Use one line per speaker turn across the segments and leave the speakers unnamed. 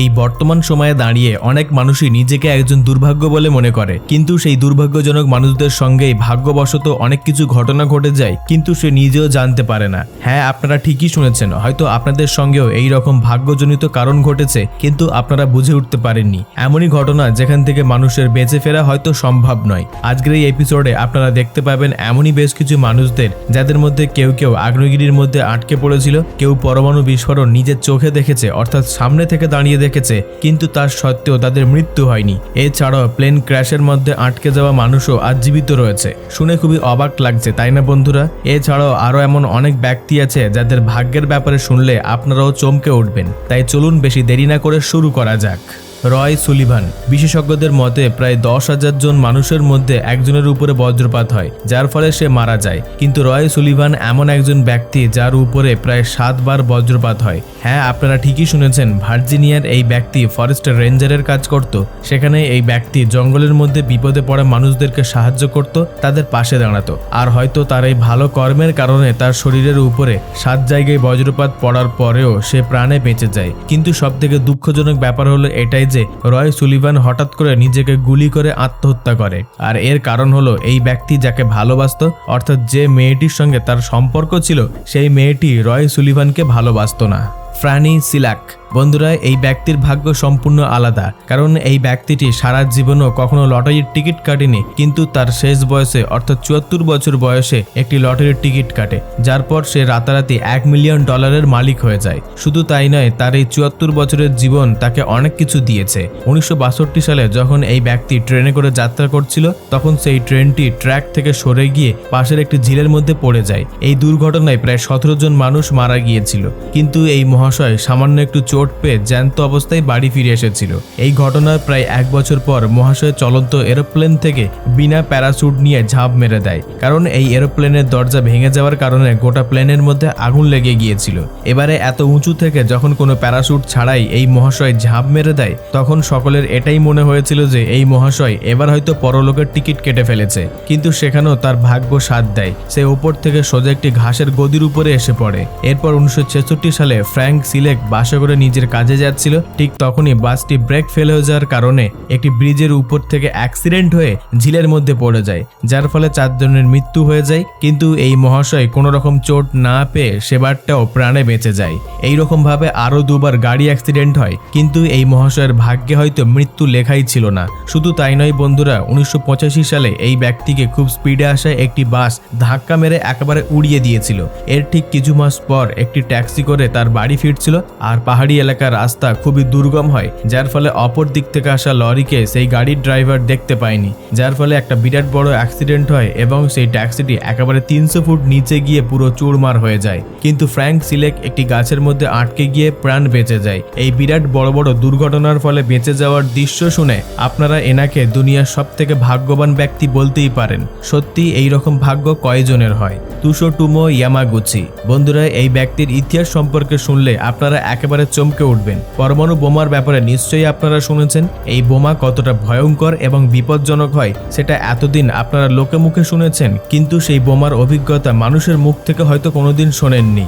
এই বর্তমান সময়ে দাঁড়িয়ে অনেক মানুষই নিজেকে একজন দুর্ভাগ্য বলে মনে করে। কিন্তু সেই দুর্ভাগ্যজনক মানুষদের সঙ্গেই ভাগ্যবশত অনেক কিছু ঘটনা ঘটে যায়, কিন্তু সে নিজেও জানতে পারে না। হ্যাঁ আপনারা ঠিকই শুনেছেন, হয়তো আপনাদের সঙ্গেও এই রকম ভাগ্যজনিত কারণ ঘটেছে, কিন্তু আপনারা বুঝে উঠতে পারেননি। এমনই ঘটনা যেখান থেকে মানুষের বেঁচে ফেরা হয়তো সম্ভব নয়। আজকের এই এপিসোডে আপনারা দেখতে পাবেন এমনই বেশ কিছু মানুষদের, যাদের মধ্যে কেউ কেউ আগ্নেয়গিরির মধ্যে আটকে পড়েছিল, কেউ পরমাণু বিস্ফোরণ নিজের চোখে দেখেছে, অর্থাৎ সামনে থেকে দাঁড়িয়ে দেখেছে, কিন্তু তার সত্ত্বেও তাদের মৃত্যু হয়নি। এছাড়াও প্লেন ক্র্যাশের মধ্যে আটকে যাওয়া মানুষও আজ জীবিত রয়েছে। শুনে খুবই অবাক লাগছে, তাই না বন্ধুরা? এছাড়াও আরও এমন অনেক ব্যক্তি আছে যাদের ভাগ্যের ব্যাপারে শুনলে আপনারাও চমকে উঠবেন। তাই চলুন বেশি দেরি না করে শুরু করা যাক। Roy Sullivan. বিশেষজ্ঞদের মতে, প্রায় দশ হাজার জন মানুষের মধ্যে একজনের উপরে বজ্রপাত হয়, যার ফলে সে মারা যায়। কিন্তু রয় সুলিভান এমন একজন ব্যক্তি যার উপরে প্রায় সাতবার বজ্রপাত হয়। হ্যাঁ আপনারা ঠিকই শুনেছেন, ভার্জিনিয়ার এই ব্যক্তি ফরেস্ট রেঞ্জারের কাজ করত। সেখানে এই ব্যক্তি জঙ্গলের মধ্যে বিপদে পড়া মানুষদেরকে সাহায্য করত, তাদের পাশে দাঁড়াতো। আর হয়তো তার এই ভালো কর্মের কারণে তার শরীরের উপরে সাত জায়গায় বজ্রপাত পড়ার পরেও সে প্রাণে বেঁচে যায়। কিন্তু সবথেকে দুঃখজনক ব্যাপার হলো, এটাই যে রয় সুলিভান হঠাৎ করে নিজেকে গুলি করে আত্মহত্যা করে। আর এর কারণ হলো এই ব্যক্তি যাকে ভালোবাসত, অর্থাৎ যে মেয়েটির সঙ্গে তার সম্পর্ক ছিল, সেই মেয়েটি রয় সুলিভানকে ভালোবাসত না। ফ্রানি সিলাক। বন্ধুরা, এই ব্যক্তির ভাগ্য সম্পূর্ণ আলাদা, কারণ এই ব্যক্তিটি সারা জীবনও কখনো লটারির টিকিট কাটেনি, কিন্তু তার শেষ বয়সে, অর্থাৎ চুয়াত্তর বছর বয়সে একটি লটারির টিকিট কাটে, যার পর সে রাতারাতি এক মিলিয়ন ডলারের মালিক হয়ে যায়। শুধু তাই নয়, তার এই চুয়াত্তর বছরের জীবন তাকে অনেক কিছু দিয়েছে। উনিশশো বাষট্টি সালে যখন এই ব্যক্তি ট্রেনে করে যাত্রা করছিল, তখন সেই ট্রেনটি ট্র্যাক থেকে সরে গিয়ে পাশের একটি ঝিলের মধ্যে পড়ে যায়। এই দুর্ঘটনায় প্রায় সতেরো জন মানুষ মারা গিয়েছিল, কিন্তু এই মহাশয় সামান্য একটু চোট পেয়ে জ্যান্ত অবস্থায় বাড়ি ফিরে এসেছিল। এই ঘটনার প্রায় এক বছর পর মহাশয় চলন্ত এরোপ্লেন থেকে বিনা প্যারাসুট নিয়ে ঝাঁপ মেরে দেয়। কারণ এই এরোপ্লেনের দরজা ভেঙে যাওয়ার কারণে গোটা প্লেনের মধ্যে আগুন লেগে গিয়েছিল। এবারে এত উঁচু থেকে যখন কোনো প্যারাসুট ছাড়াই এই মহাশয় ঝাঁপ মেরে দেয়, তখন সকলের এটাই মনে হয়েছিল যে এই মহাশয় এবার হয়তো পরলোকের টিকিট কেটে ফেলেছে। কিন্তু সেখানেও তার ভাগ্য সাথ দেয়। সে ওপর থেকে সোজা একটি ঘাসের গদির উপরে এসে পড়ে। এরপর উনিশশো ছেষট্টি সালে ফ্র্যাঙ্ক সিলেক বাসা করে নিজের কাজে যাচ্ছিল, ঠিক তখনই বাসটি ব্রেক ফেল হয়ে যাওয়ার কারণে একটি ব্রিজের উপর থেকে অ্যাক্সিডেন্ট হয়ে ঝিলের মধ্যে পড়ে যায়, যার ফলে চারজনের মৃত্যু হয়ে যায়। কিন্তু এই মহাশয় কোনো রকম চোট না পেয়ে সেবারটাও প্রাণে বেঁচে যায়। এই ভাবে আরও দুবার গাড়ি অ্যাক্সিডেন্ট হয়, কিন্তু এই মহাশয়ের ভাগ্যে হয়তো মৃত্যু লেখাই ছিল না। শুধু তাই নয় বন্ধুরা, উনিশশো পঁচাশি সালে এই ব্যক্তিকে খুব স্পিডে আসা একটি বাস ধাক্কা মেরে একেবারে উড়িয়ে দিয়েছিল। এর ঠিক কিছু মাস পর একটি ট্যাক্সি করে তার বাড়ি ফিরছিল, আর পাহাড়ি এলাকার রাস্তা খুবই দুর্গম হয়, যার ফলে অপর দিক থেকে আসা লরিকে সেই গাড়ির ড্রাইভার দেখতে পায়নি, যার ফলে একটা বিরাট বড় অ্যাক্সিডেন্ট হয় এবং সেই ট্যাক্সিটি একেবারে তিনশো ফুট নিচে গিয়ে পুরো চুরমার হয়ে যায়। কিন্তু ফ্র্যাঙ্ক সিলেক একটি গাছের মধ্যে আটকে গিয়ে প্রাণ বেঁচে যায়। এই বিরাট বড় বড় দুর্ঘটনার ফলে বেঁচে যাওয়ার দৃশ্য শুনে আপনারা এনাকে দুনিয়ার সব থেকে ভাগ্যবান ব্যক্তি বলতেই পারেন। সত্যি এই রকম ভাগ্য কয়জনের হয়? Tsutomu Yamaguchi. বন্ধুরা, এই ব্যক্তির ইতিহাস সম্পর্কে শুনলে আপনারা একেবারে চমকে উঠবেন। পরমাণু বোমার ব্যাপারে নিশ্চয়ই আপনারা শুনেছেন, এই বোমা কতটা ভয়ঙ্কর এবং বিপজ্জনক হয় সেটা এতদিন আপনারা লোকে মুখে শুনেছেন, কিন্তু সেই বোমার অভিজ্ঞতা মানুষের মুখ থেকে হয়তো কোনোদিন শোনেননি।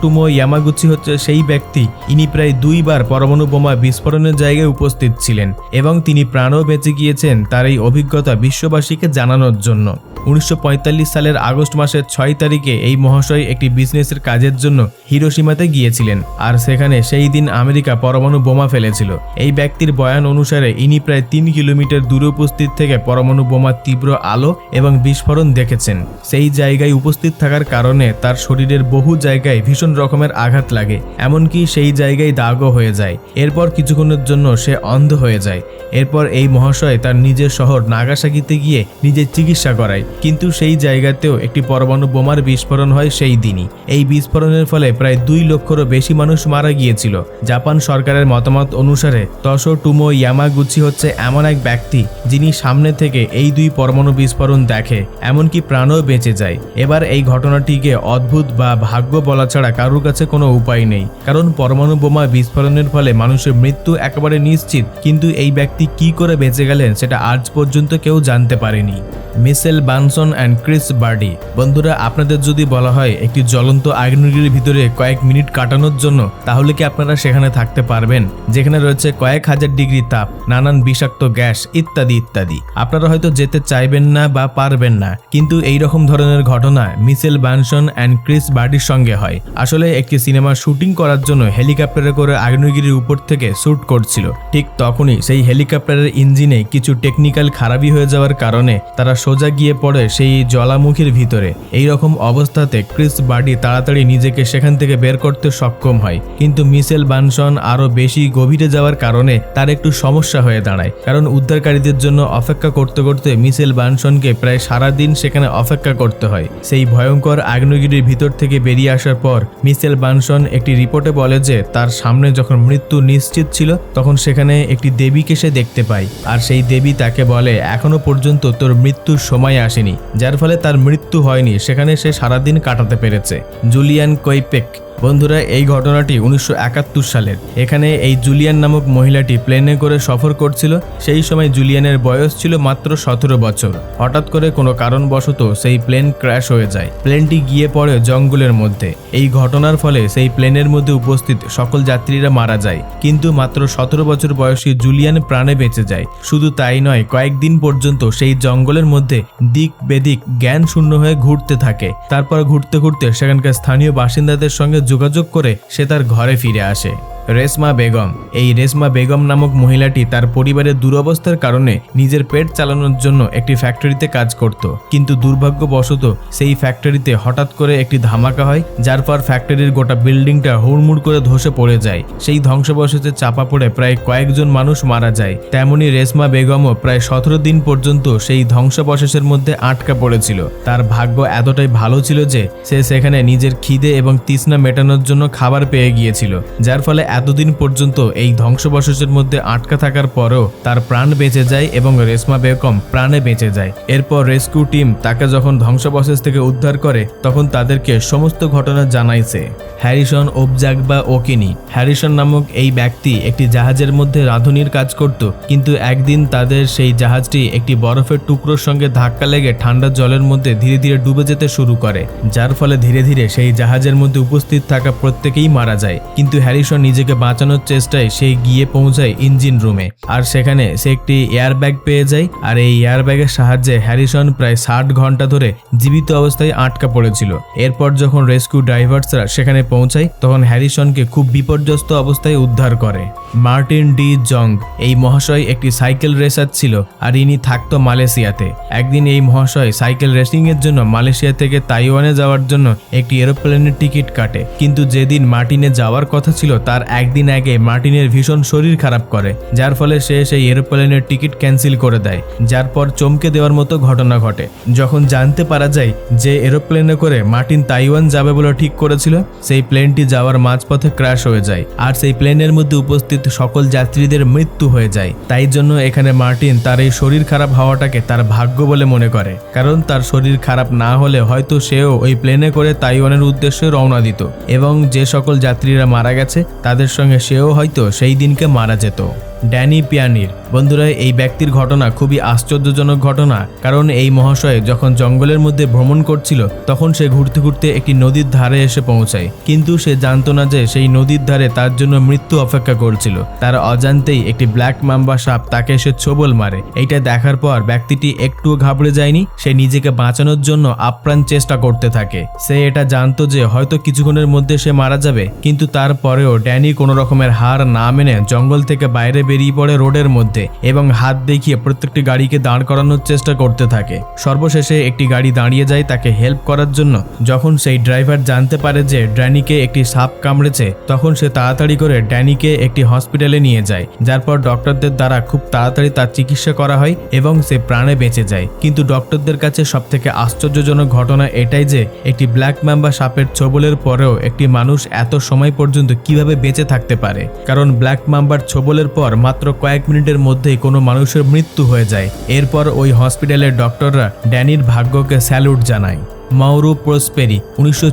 টুমো ইয়ামাগুচি হচ্ছে সেই ব্যক্তি, ইনি প্রায় দুইবার পরমাণু বোমা বিস্ফোরণের জায়গায় উপস্থিত ছিলেন এবং তিনি প্রাণও বেঁচে গিয়েছেন তার এই অভিজ্ঞতা বিশ্ববাসীকে জানানোর জন্য। উনিশশো পঁয়তাল্লিশ সালের আগস্ট মাসের ছয় তারিখে এই মহাশয় একটি বিজনেসের কাজের জন্য হিরোসীমাতে গিয়েছিলেন, আর সেখানে সেই দিন আমেরিকা পরমাণু বোমা ফেলেছিল। এই ব্যক্তির বয়ান অনুসারে ইনি প্রায় তিন কিলোমিটার দূরে উপস্থিত থেকে পরমাণু বোমার তীব্র আলো এবং বিস্ফোরণ দেখেছেন। সেই জায়গায় উপস্থিত থাকার কারণে তার শরীরের বহু জায়গায় ভীষণ রকমের আঘাত লাগে, এমনকি সেই জায়গায় দাগও হয়ে যায়। এরপর কিছুক্ষণের জন্য সে অন্ধ হয়ে যায়। এরপর এই মহাশয় তার নিজের শহর নাগাসাকিতে গিয়ে নিজের চিকিৎসা করায়, কিন্তু সেই জায়গাতেও একটি পরমাণু বোমার বিস্ফোরণ হয় সেই দিনই। এই বিস্ফোরণের ফলে প্রায় দুই লক্ষরও বেশি মানুষ মারা গিয়েছিল। জাপান সরকারের মতামত অনুসারে তসো টুমো ইয়ামাগুচি হচ্ছে এমন এক ব্যক্তি যিনি সামনে থেকে এই দুই পরমাণু বিস্ফোরণ দেখে, এমনকি প্রাণও বেঁচে যায়। এবার এই ঘটনাটিকে অদ্ভুত বা ভাগ্য বলা ছাড়া কারোর কাছে কোনো উপায় নেই। কারণ পরমাণু বোমা বিস্ফোরণের ফলে মানুষের মৃত্যু একেবারে নিশ্চিত, কিন্তু এই ব্যক্তি কি করে বেঁচে গেলেন সেটা আজ পর্যন্ত কেউ জানতে পারেনি। Michelle Benson and Chris Birdie, বন্ধুরা, আপনাদের যদি বলা হয় একটি জ্বলন্ত আগ্নেয়গিরির ভিতরে কয়েক মিনিট কাটানোর জন্য, তাহলে কি আপনারা আপনারা সেখানে থাকতে পারবেন, যেখানে রয়েছে কয়েক হাজার ডিগ্রি তাপ, নানান বিষাক্ত গ্যাস, ইত্যাদি ইত্যাদি। আপনারা হয়তো যেতে চাইবেন না বা পারবেন না, কিন্তু এই রকম ধরনের ঘটনা মিসেল ব্যানসন অ্যান্ড ক্রিস বার্ডির সঙ্গে হয়। আসলে একটি সিনেমার শুটিং করার জন্য হেলিকপ্টারে করে আগ্নেয়গিরির উপর থেকে শ্যুট করছিল। ঠিক তখনই সেই হেলিকপ্টারের ইঞ্জিনে কিছু টেকনিক্যাল খারাপি হয়ে যাওয়ার কারণে তারা সোজা গিয়ে পড়ে সেই জ্বালামুখীর ভিতরে। এই রকম অবস্থাতে ক্রিস বার্ডি তাড়াতাড়ি নিজেকে সেখান থেকে বের করতে সক্ষম হয়, কিন্তু মিসেল বানসন আরও বেশি গভীরে যাওয়ার কারণে তার একটু সমস্যা হয়ে দাঁড়ায়। কারণ উদ্ধারকারীদের জন্য অপেক্ষা করতে করতে মিসেল বানসনকে প্রায় সারা দিন সেখানে অপেক্ষা করতে হয়। সেই ভয়ঙ্কর আগ্নেয়গিরির ভিতর থেকে বেরিয়ে আসার পর মিসেল বানসন একটি রিপোর্টে বলে যে, তার সামনে যখন মৃত্যু নিশ্চিত ছিল, তখন সেখানে একটি দেবীকে সে দেখতে পায়। আর সেই দেবী তাকে বলে, এখনও পর্যন্ত তোর মৃত্যুর সময় আসেনি। যার ফলে তার মৃত্যু হয়নি, সেখানে সে সারাদিন কাটাতে পেরেছে। জুলিয়ান কৈপেক বন্ধুরা, এই ঘটনাটি উনিশশো একাত্তর সালের। এখানে এই জুলিয়ান নামক মহিলাটি প্লেনে করে সফর করছিল। সেই সময় জুলিয়ানের বয়স ছিল মাত্র সতেরো বছর। হঠাৎ করে কোনো কারণবশত সেই প্লেন ক্র্যাশ হয়ে যায়। প্লেনটি গিয়ে পড়ে জঙ্গলের মধ্যে। এই ঘটনার ফলে সেই প্লেনের মধ্যে উপস্থিত সকল যাত্রীরা মারা যায়। কিন্তু মাত্র সতেরো বছর বয়সী জুলিয়ান প্রাণে বেঁচে যায়। শুধু তাই নয়, কয়েকদিন পর্যন্ত সেই জঙ্গলের মধ্যে দিক বেদিক জ্ঞান শূন্য হয়ে ঘুরতে থাকে। তারপর ঘুরতে ঘুরতে সেখানকার স্থানীয় বাসিন্দাদের সঙ্গে যোগাযোগ করে সে তার ঘরে ফিরে আসে। রেশমা বেগম। এই রেশমা বেগম নামক মহিলাটি তার পরিবারের দুরবস্থার কারণে নিজের পেট চালানোর জন্য একটি ফ্যাক্টরিতে কাজ করত। কিন্তু দুর্ভাগ্যবশত সেই ফ্যাক্টরিতে হঠাৎ করে একটি ধামাকা হয়, যার পর ফ্যাক্টরির গোটা বিল্ডিংটা হুড়মুড় করে ধসে পড়ে যায়। সেই ধ্বংসবশেষে চাপা পড়ে প্রায় কয়েকজন মানুষ মারা যায়। তেমনি রেশমা বেগমও প্রায় সতেরো দিন পর্যন্ত সেই ধ্বংসবশেষের মধ্যে আটকা পড়েছিল। তার ভাগ্য এতটাই ভালো ছিল যে সে সেখানে নিজের খিদে এবং তৃষ্ণা মেটানোর জন্য খাবার পেয়ে গিয়েছিল, যার ফলে এতদিন পর্যন্ত এই ধ্বংসবশেষের মধ্যে আটকা থাকার পরেও তার প্রাণ বেঁচে যায় এবং রেশমা বেগম প্রাণে বেঁচে যায়। এরপর রেস্কিউ টিম তাকে যখন ধ্বংসবশেষ থেকে উদ্ধার করে, তখন তাদেরকে সমস্ত ঘটনা জানাইছে। হ্যারিসন, ওবজাক বা ওকিনি। হ্যারিসন নামক এই ব্যক্তি একটি জাহাজের মধ্যে রাঁধুনির কাজ করত, কিন্তু একদিন তাদের সেই জাহাজটি একটি বরফের টুকরোর সঙ্গে ধাক্কা লেগে ঠান্ডা জলের মধ্যে ধীরে ধীরে ডুবে যেতে শুরু করে, যার ফলে ধীরে ধীরে সেই জাহাজের মধ্যে উপস্থিত থাকা প্রত্যেকেই মারা যায়। কিন্তু হ্যারিসন নিজেকে বাঁচানোর চেষ্টায় সে গিয়ে পৌঁছায় ইঞ্জিন রুমে। আর সেখানে সে একটি এয়ারব্যাগ পেয়ে যায়, আর এই এয়ারব্যাগের সাহায্যে হ্যারিসন প্রায় ষাট ঘণ্টা ধরে জীবিত অবস্থায় আটকা পড়েছিল। এরপর যখন রেস্কিউ ড্রাইভার্সরা সেখানে পৌঁছায়, তখন হ্যারিসনকে খুব বিপর্যস্ত অবস্থায় উদ্ধার করে। মার্টিন ডি জং, এই মহাশয় একটি সাইকেল রেসার ছিল, আর ইনি থাকতো মালয়েশিয়াতে। একদিন এই মহাশয় সাইকেল রেসিং এর জন্য মালয়েশিয়া থেকে তাইওয়ানে যাওয়ার জন্য একটি এরোপ্লেনের টিকিট কাটে। কিন্তু যেদিন মার্টিনে যাওয়ার কথা ছিল, তার একদিন আগে মার্টিনের ভীষণ শরীর খারাপ করে, যার ফলে সে সেই এরোপ্লেনের টিকিট ক্যান্সেল করে দেয়, যার পর চমকে দেওয়ার মতো ঘটনা ঘটে। যখন জানতে পারা যায় যে এরোপ্লেনে করে মার্টিন তাইওয়ান যাবে বলে ঠিক করেছিল, সেই প্লেনটি যাওয়ার মাঝপথে ক্র্যাশ হয়ে যায় আর সেই প্লেনের মধ্যে উপস্থিত সকল যাত্রীদের মৃত্যু হয়ে যায়। তাই জন্য এখানে মার্টিন তার এই শরীর খারাপ হওয়াটাকে তার ভাগ্য বলে মনে করে, কারণ তার শরীর খারাপ না হলে হয়তো সেও ওই প্লেনে করে তাইওয়ানের উদ্দেশ্যে রওনা দিত। এবং যে সকল যাত্রীরা মারা গেছে, তাদের সঙ্গে সেও হয়তো সেই দিনকে মারা যেত। ড্যানি পিয়ানির। বন্ধুরা, এই ব্যক্তির ঘটনা খুবই আশ্চর্যজনক ঘটনা। কারণ এই মহাশয় যখন জঙ্গলের মধ্যে ভ্রমণ করছিল, তখন সে ঘুরতে ঘুরতে একটি নদীর ধারে এসে পৌঁছায়। কিন্তু সে জানতো না যে সেই নদীর ধারে তার জন্য মৃত্যু অপেক্ষা করছিল। তার অজান্তেই একটি ব্ল্যাক মাম্বা সাপ তাকে এসে ছোবল মারে। এইটা দেখার পর ব্যক্তিটি একটুও ঘাবড়ে যায়নি, সে নিজেকে বাঁচানোর জন্য আপ্রাণ চেষ্টা করতে থাকে। সে এটা জানতো যে হয়তো কিছুক্ষণের মধ্যে সে মারা যাবে, কিন্তু তারপরেও ড্যানি কোনো রকমের হার না মেনে জঙ্গল থেকে বাইরে বেরিয়ে পড়ে রোডের মধ্যে। এবং হাত দেখিয়ে প্রত্যেকটি গাড়িকে দাঁড় করানোর চেষ্টা করতে থাকে। সর্বশেষে একটি গাড়ি দাঁড়িয়ে যায় তাকে হেল্প করার জন্য। যখন সেই ড্রাইভার জানতে পারে যে ড্যানিকে একটি সাপ কামড়েছে, তখন সে তাড়াতাড়ি করে ড্যানিকে একটি হসপিটালে নিয়ে যায়, যার পর ডক্টরদের দ্বারা খুব তাড়াতাড়ি তার চিকিৎসা করা হয় এবং সে প্রাণে বেঁচে যায়। কিন্তু ডক্টরদের কাছে সবথেকে আশ্চর্যজনক ঘটনা এটাই যে, একটি ব্ল্যাক ম্যাম্বা সাপের ছোবলের পরেও একটি মানুষ এত সময় পর্যন্ত কীভাবে বেঁচে থাকতে পারে। কারণ ব্ল্যাক মাম্বার ছোবলের পর মাত্র কয়েক মিনিটের মধ্যেই কোনো মানুষের মৃত্যু হয়ে যায়। এরপর ওই হসপিটালের ডক্টররা ড্যানির ভাগ্যকে স্যালুট জানায়। মাউরো প্রসপেরি উনিশশো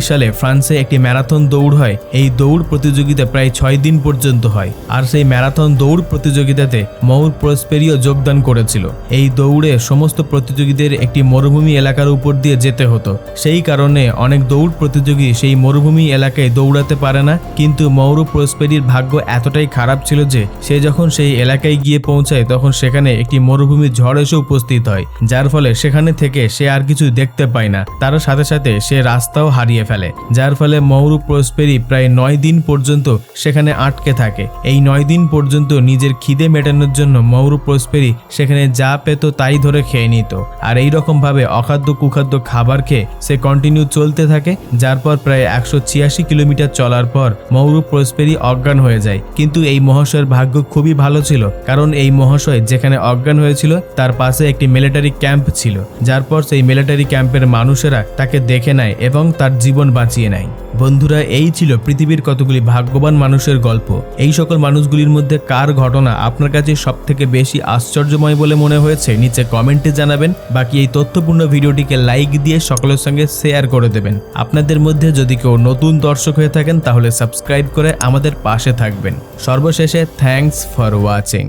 সালে ফ্রান্সে একটি ম্যারাথন দৌড় হয়। এই দৌড় প্রতিযোগিতা প্রায় ছয় দিন পর্যন্ত হয়। আর সেই ম্যারাথন দৌড় প্রতিযোগিতাতে মৌর প্রসপেরিও যোগদান করেছিল। এই দৌড়ে সমস্ত প্রতিযোগীদের একটি মরুভূমি এলাকার উপর দিয়ে যেতে হতো। সেই কারণে অনেক দৌড় প্রতিযোগী সেই মরুভূমি এলাকায় দৌড়াতে পারে না। কিন্তু মৌর প্রসপেরির ভাগ্য এতটাই খারাপ ছিল যে, সে যখন সেই এলাকায় গিয়ে পৌঁছায়, তখন সেখানে একটি মরুভূমির ঝড় এসে উপস্থিত হয়। যার ফলে সেখানে থেকে সে আর কিছু দেখতে পায় না। তার সাথে সাথে সে রাস্তাও হারিয়ে ফেলে, যার ফলে মৌরু প্রসপেরি প্রায় নয় দিন পর্যন্ত সেখানে আটকে থাকে। এই নয় দিন পর্যন্ত নিজের খিদে মেটানোর জন্য মৌরু প্রসপেরি সেখানে যা পেত তাই ধরে খেয়ে নিত। আর এই রকম ভাবে অখাদ্য কুখাদ্য খাবার খেয়ে সে কন্টিনিউ চলতে থাকে, যার পর প্রায় একশো ছিয়াশি কিলোমিটার চলার পর মৌরু প্রসপেরি অজ্ঞান হয়ে যায়। কিন্তু এই মহাশয়ের ভাগ্য খুবই ভালো ছিল, কারণ এই মহাশয় যেখানে অজ্ঞান হয়েছিল, তার পাশে একটি মিলিটারি ক্যাম্প ছিল, যার পর সেই মিলিটারি ক্যাম্পের মানুষেরা তাকে দেখে নেয় এবং তার জীবন বাঁচিয়ে নেয়। বন্ধুরা, এই ছিল পৃথিবীর কতগুলি ভাগ্যবান মানুষের গল্প। এই সকল মানুষগুলির মধ্যে কার ঘটনা আপনার কাছে সব থেকে বেশি আশ্চর্যময় বলে মনে হয়েছে, নিচে কমেন্টে জানাবেন। বাকি এই তথ্যপূর্ণ ভিডিওটিকে লাইক দিয়ে সকলের সঙ্গে শেয়ার করে দেবেন। আপনাদের মধ্যে যদি কেউ নতুন দর্শক হয়ে থাকেন, তাহলে সাবস্ক্রাইব করে আমাদের পাশে থাকবেন। সর্বশেষে থ্যাঙ্কস ফর ওয়াচিং।